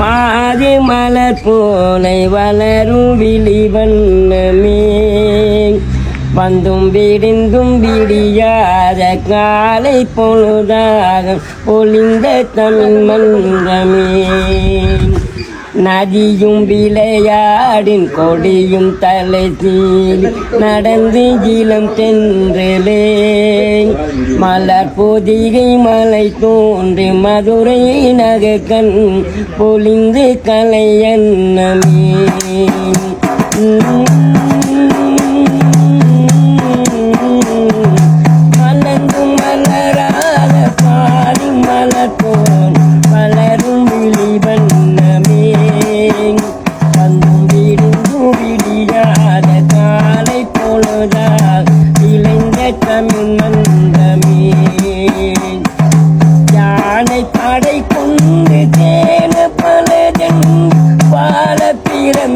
பாதி மலர் போலை வளரும் விழிவண்ணமே வந்தும் விடிந்தும் விடியாத காலை பொழுதாக பொழிந்த தமிழ் மன்றமே. நதியும் விளையாடின் கொடியும் தலை கீழ் நடந்து இளம் தென்றலே. மலர் பொதிகை மலை தோன்றி மதுரை நகர் கண் பொழிந்து கலை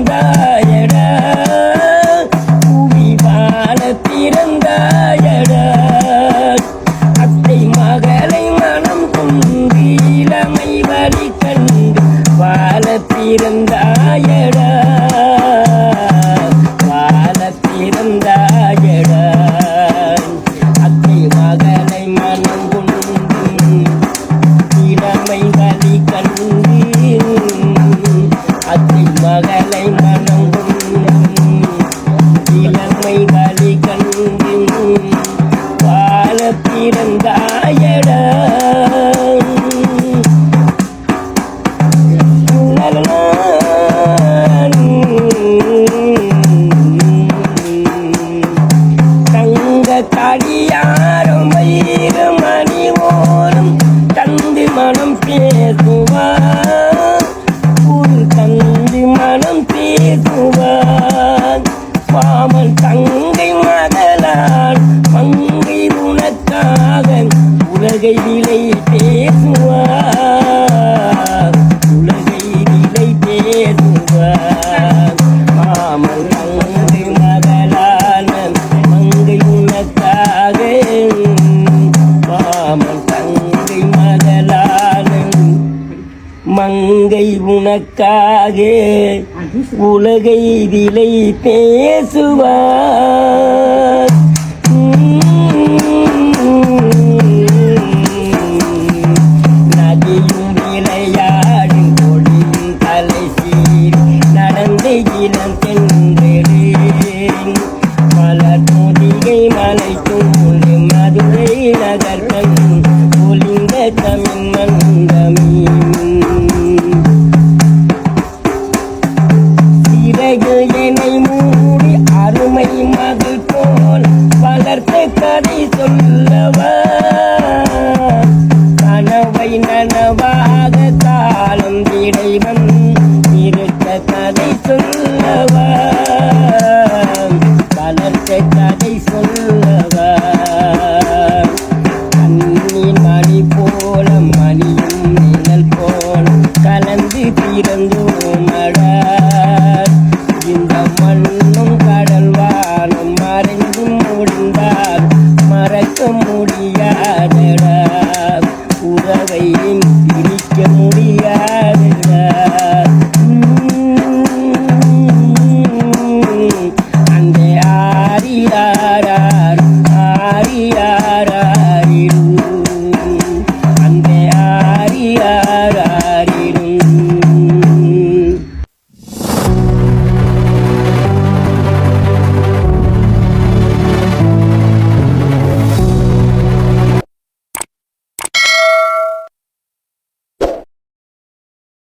ra ra Maria. மகேழும் மாமன் தங்கை மகளாலும் மங்கை உனக்காக உலகை விலை பேசுவார். நதியும் விளையாடும் கொடியும் தலை சீர் நடந்த இளம் ஒளிந்த தமிழ் மந்தமீனும் You.